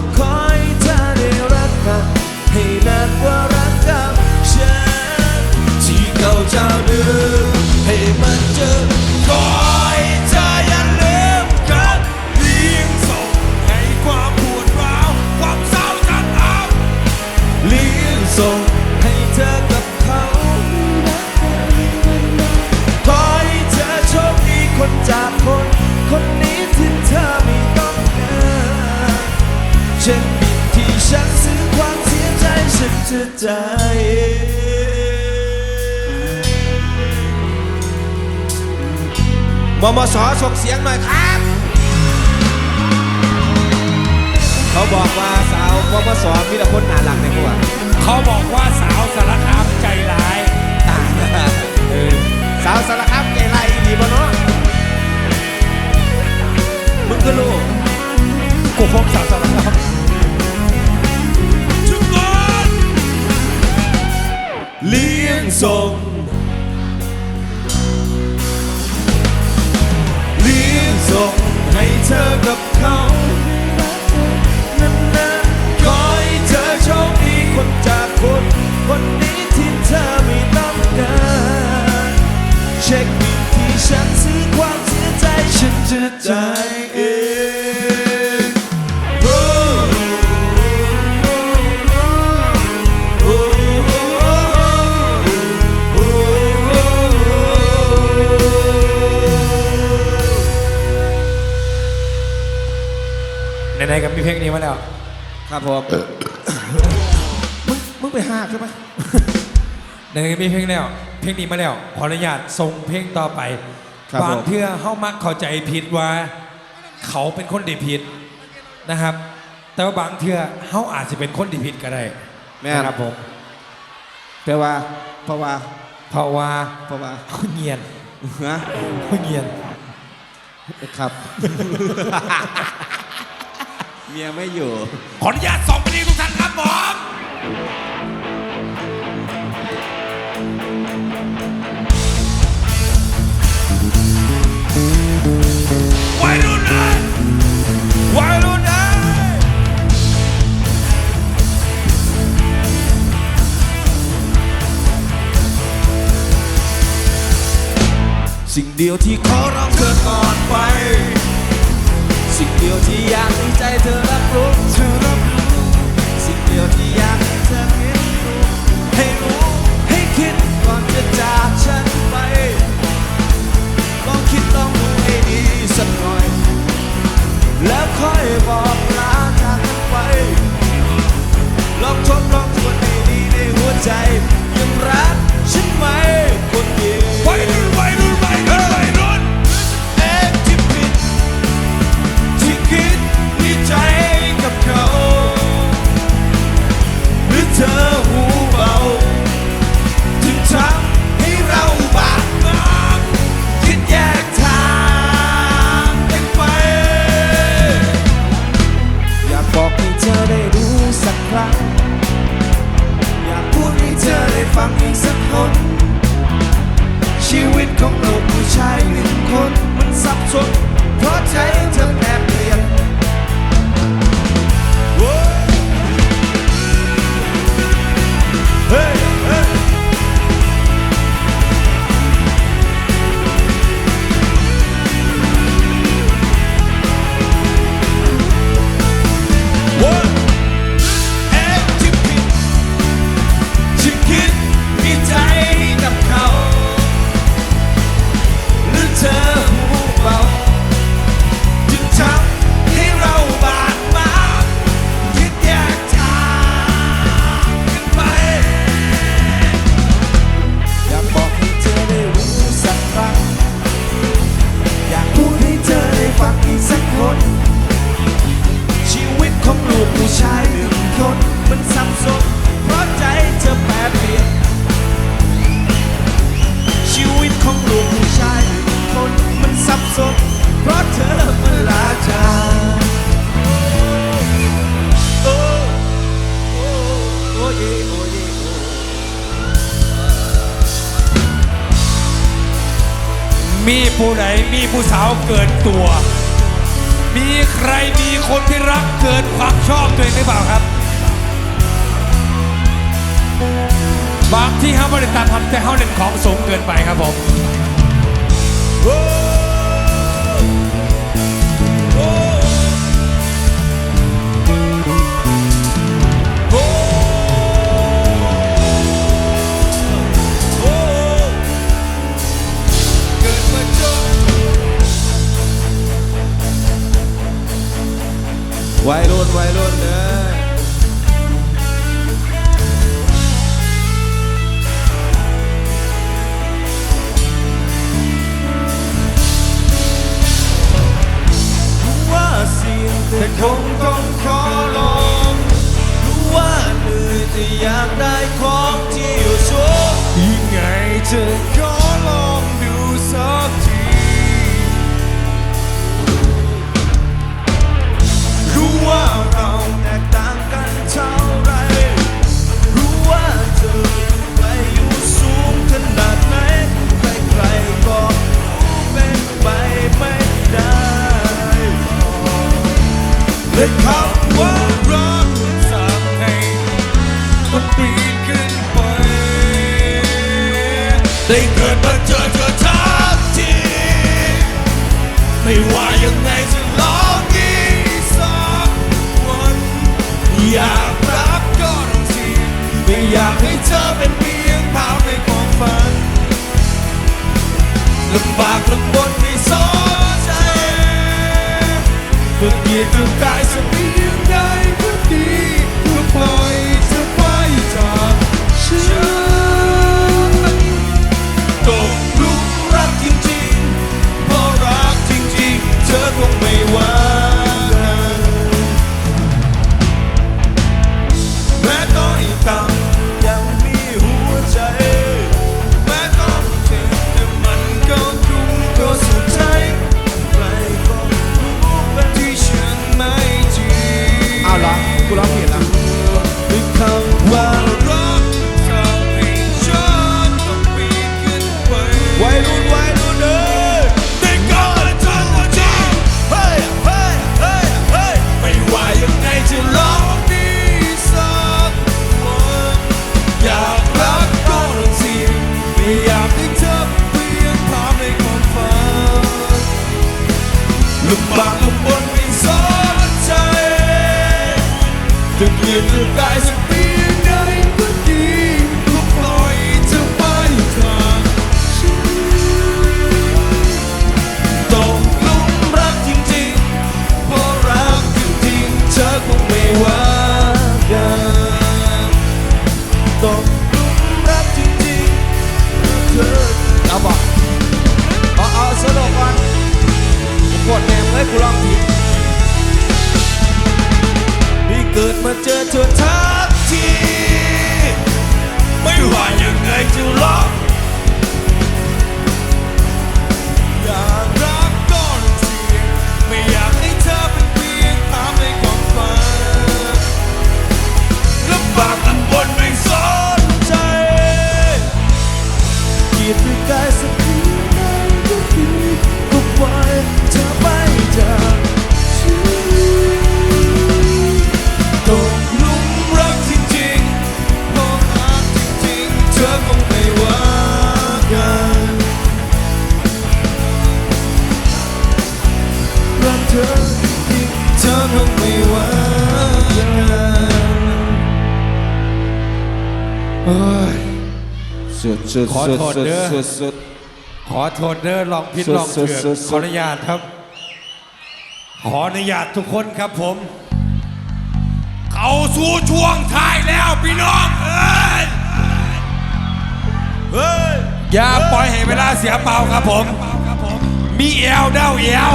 I'll call บมสส่งเสียงหน่อยครับ เขาบอกว่าสาวบมสมีแต่คนหนาหลังในหัวเขาบอกว่าสา งไปหากใช่ไหมในมีเพลงแล้ว เพลงนี้มาแล้วขออนุญาตส่งเพลงต่อไปบบางเทื่อเฮามักเข้าใจผิดว่า เขาเป็นคนดีผิดนะครับ แต่ว่าบางเทื่อเฮาอาจจะเป็นคนดีผิดก็ได้แม่นะครับผมแปลว่าเพราะว่าเพราะว่าเพราะว่าเขาเงียนฮะเขาเงียน ครับ เมียไม่อยู่ ขออนุญาตส่งไปที่ทุกท่านครับผม สิ่งเดียวที่ขอร้องเธอก่อนไป สิ่งเดียวที่อยากให้ใจเธอ ทนเพราะใจเธอ สับสนเพราะใจเธอแปรเปลี่ยน ชีวิตของลูกผู้ชายหนึ่งคนมันสับสนเพราะเธอมันลาจากโอ้โอ้โอ้เยโอ้เยโอ้มีผู้ใดมีผู้สาวเกินตัว มีใครมีคนที่รักเกินความชอบตัวเองหรือเปล่าครับ บางที่เขาบริตาทำแต่เขาเล่นของสูงเกินไปครับผมวัยรุ่นวัยรุ่นเด้อ ได้เกิดมาเจอเธอทักทีไม่ว่ายังไงจะลองอีกสักวันอยากรักก็ต้องทีไม่อยากให้เธอเป็นเพียงภาพในความฝันลำบากลำบนไม่สนใจเพื่อเกียรติกายจะเป็นยังไงก็ดี ยกูลองผิดพี่เกิดมาเจอเธอทักที ไม่ว่ายังไงจะร้อง สุดสุดขอสุดโทษสุดเด้อ สุดสุด ขอโทษเด้อลองพิดสุดลองเถื่สุอดนสุด ขออนุญาตครับ ขออนุญาตทุกคนครับผม เข้าสู่ช่วงท้ายแล้วพี่น้องเอ้ยเฮ้ยอย่าปล่อยให้เวลาเสียเปล่าครับผม มีเอวเด้าเอว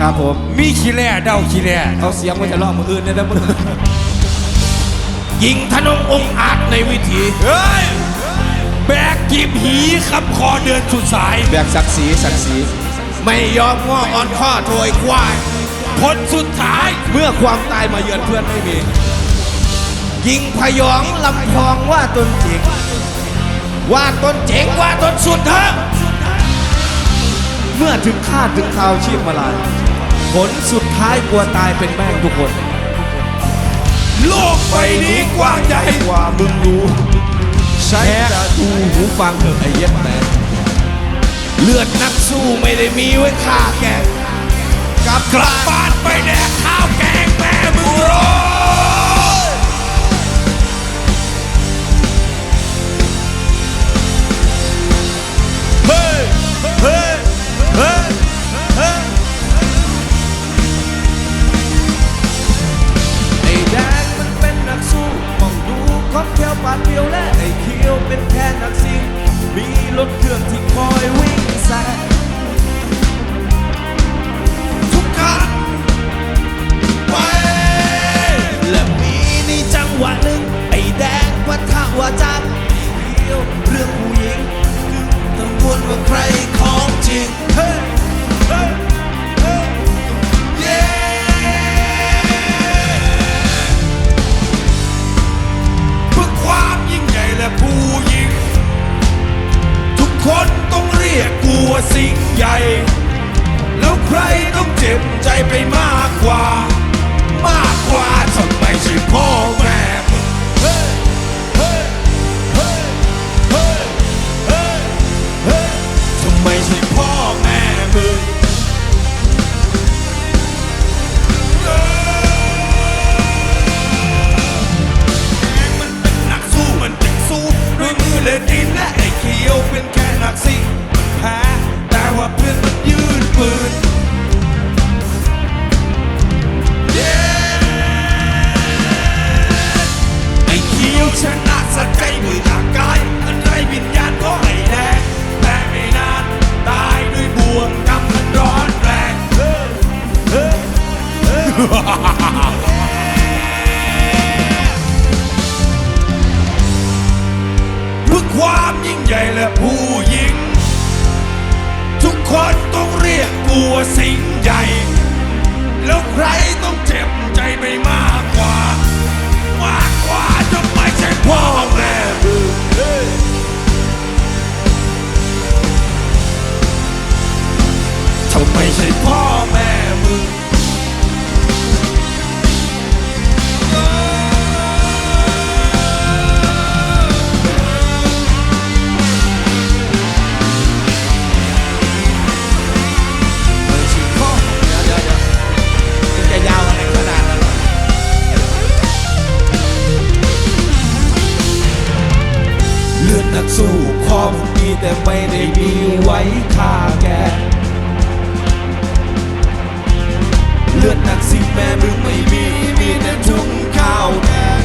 ครับผม มีขี้แร่เด้าขี้แร่เอาเสียงไว้จะลอกมืออื่นได้แล้วมึง ยิงธนงองค์อาจในวิธีเฮ้ยแบกกีบหีคำคอเดือนสุดสาย แบกศักดิ์ศรีศักดิ์ศรีไม่ยอมง้ออ่อนข้อโถยควายผลสุดท้ายเมื่อความตายมาเยือนเพื่อนไม่มี ยิงพยองลำพองว่าตนเจ๋งว่าตนเจ๋งว่าตนสุดเถอะเมื่อถึงคาดถึงข่าวชีพมาลายผลสุดท้ายกลัวตายเป็นแม่งทุกคนโลกใบ นี้กว้างใหญ่กว่ามึงรู้ ใช้จะดูหูฟังเถอะไอ้เย็บแมนเลือดนักสู้ไม่ได้มีไว้ฆ่าแกงกลับกลับบ้านไปแดกข้าวแกงแม่มึงรอ เรื่องที่คอยวิ่งแซงทุกคันไปและมีในจังหวะหนึ่งไอ้แดงวัฒวาจักไอ้เขียวเรื่องผู้หญิงคือกังวลว่าใครของจริงเฮ้ แต่ไม่ได้มีไว้ฆ่าแก เลือดนักสิแม่มึงไม่มี มีแต่ทุ่งข้าวแดง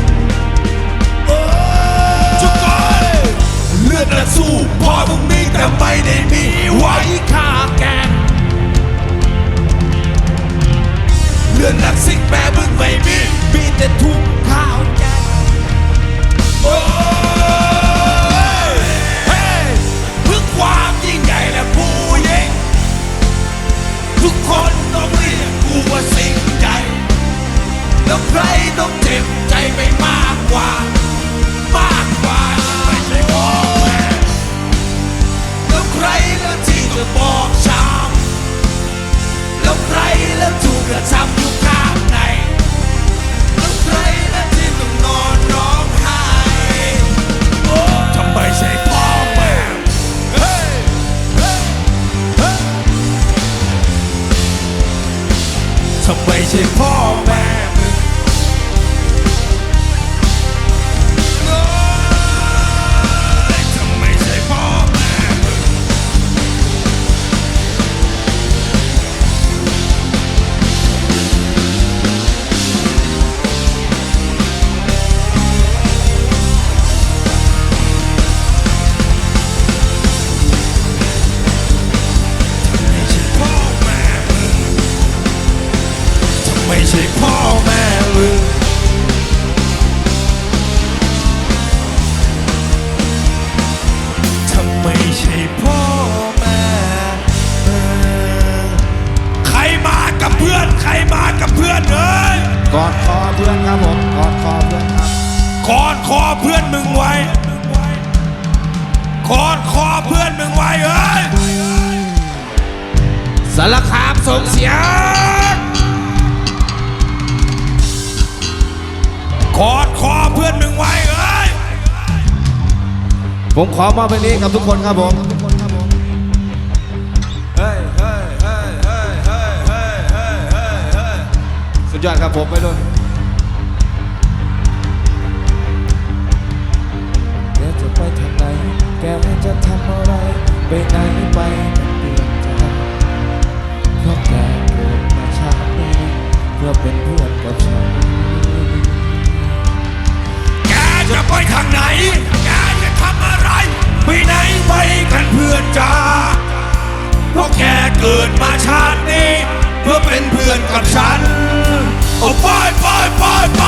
โอ้ยทุกคนเลือดนักสู้พ่อมึงมีแต่ไม่ได้มีไว้ฆ่าแก เลือดนักสิแม่มึงไม่มี มีแต่ทุ่ง กว่ามากกว่าไม่ใช่พ่อแม่แล้วใครแล้วที่จะบอก คอดคอเพื่อนมึงไว้เอ้ยสารคามส่งเสียงกอดคอเพื่อนมึงไว้เอ้ยผมขอมาบเพลงนี้กับทุกคนครับผมสุดยอดครับผมไปด้วย ไปทางไหนแกจะทำอะไร ไปไหนไปมันเปลี่ยนใจเพราะแกเกิดมาชาตินี้เพื่อเป็นเพื่อนกับฉัน แกจะไปทางไหน แกจะทำอะไร ไปไหนไปกันเพื่อนจ้าเพราะแกเกิดมาชาตินี้ เพื่อเป็นเพื่อนกับฉัน โอ้ไปไปไปไป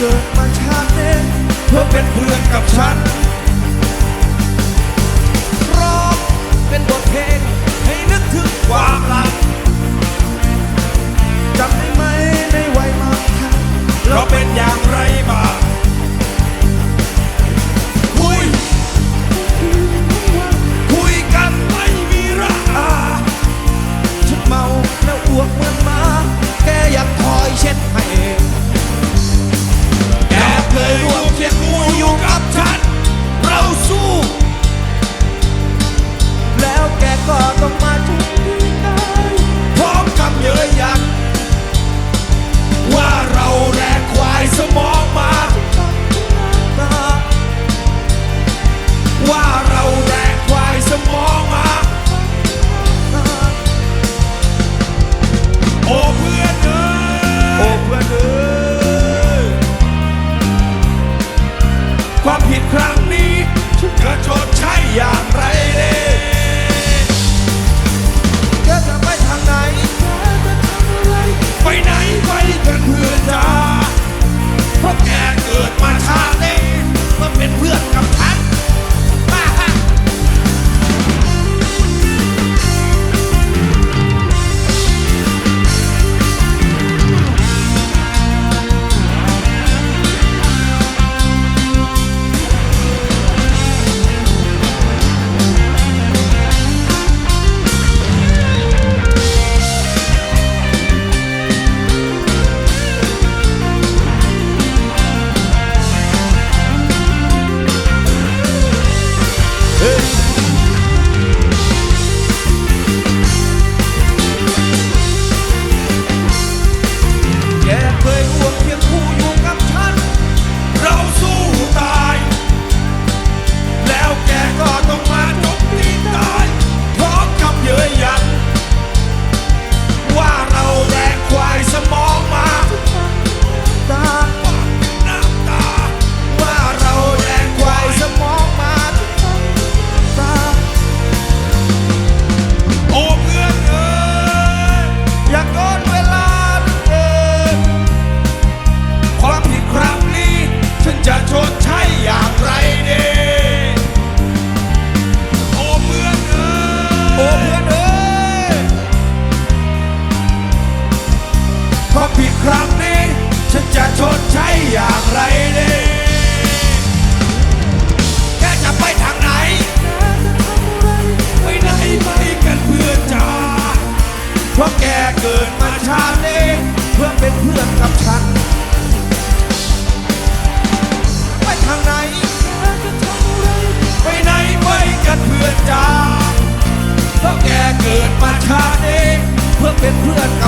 เกิดมาชาตินี้เธอเป็นเพื่อนกับฉันร้องเป็นบทเพลงให้นึกถึงความหลังจำได้ไหมในวัยมาคันเราเป็นอย่างไรบ้าง เป็นเพื่อนกับ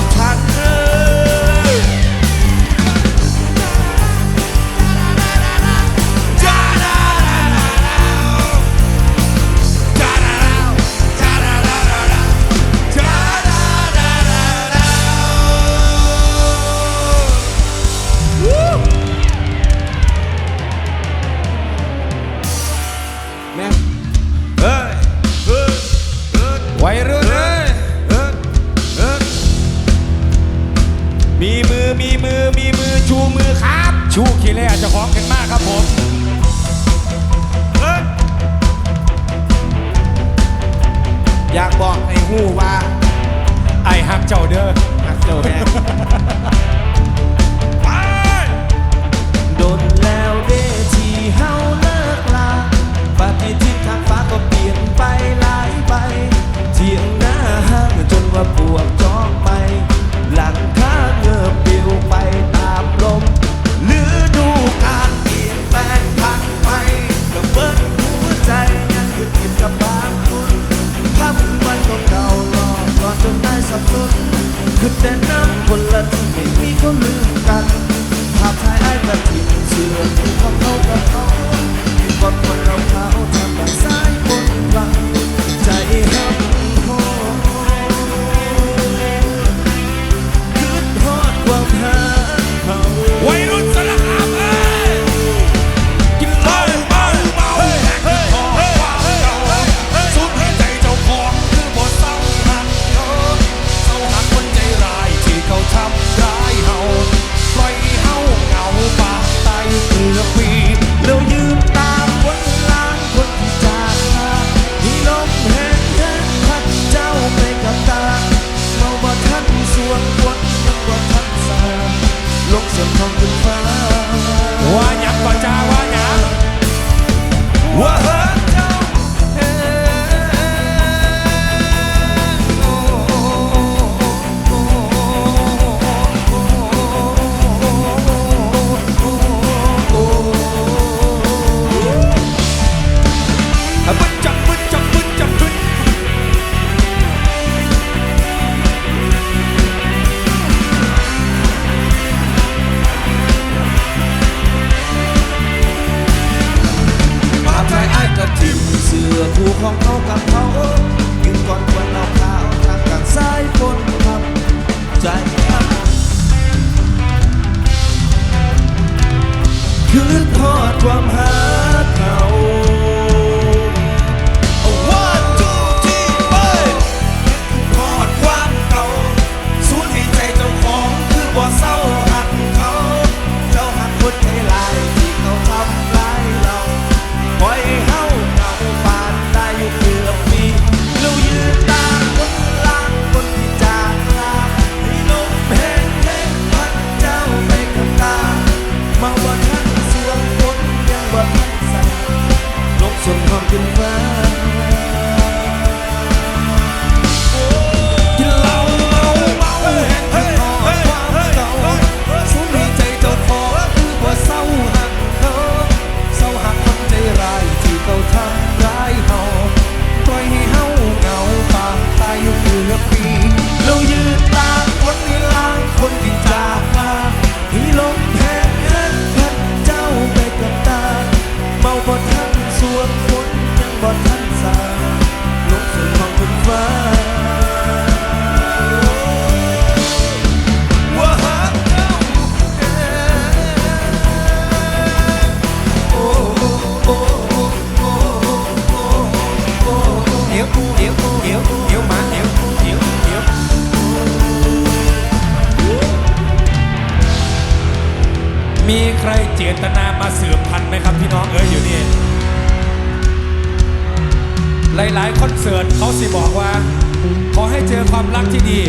ความรักที่ดี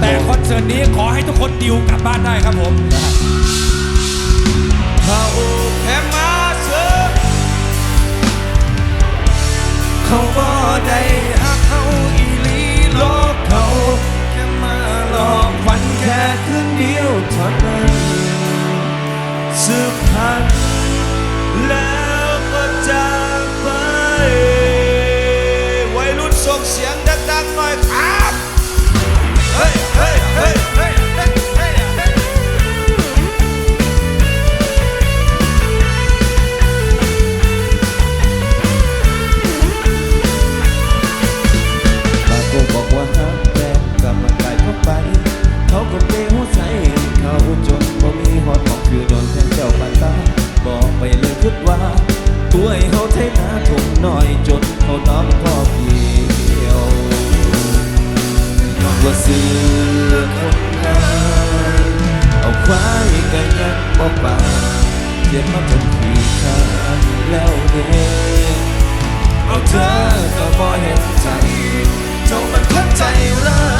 แต่คอนเสิร์ตนี้ขอให้ทุกคนดิวกลับบ้านได้ครับผม เขาแค่มาเสิเขาบ่ได้หักเขาอีลีหลกเขาแค่มาลอกวันแค่คืนเดียวเท่านั้นสืบพันธ์ ตัวให้เขาไทนาถุงน้อยจนเขาน้องพ่อเกี่ยวน้องว่าซื้อคนงานเอาควายกันยังบ่ปาเจ็บมาจนขี้ขานแล้วเด้เอาเธอก็บ่เห็นใจจงมันพัดใจเลย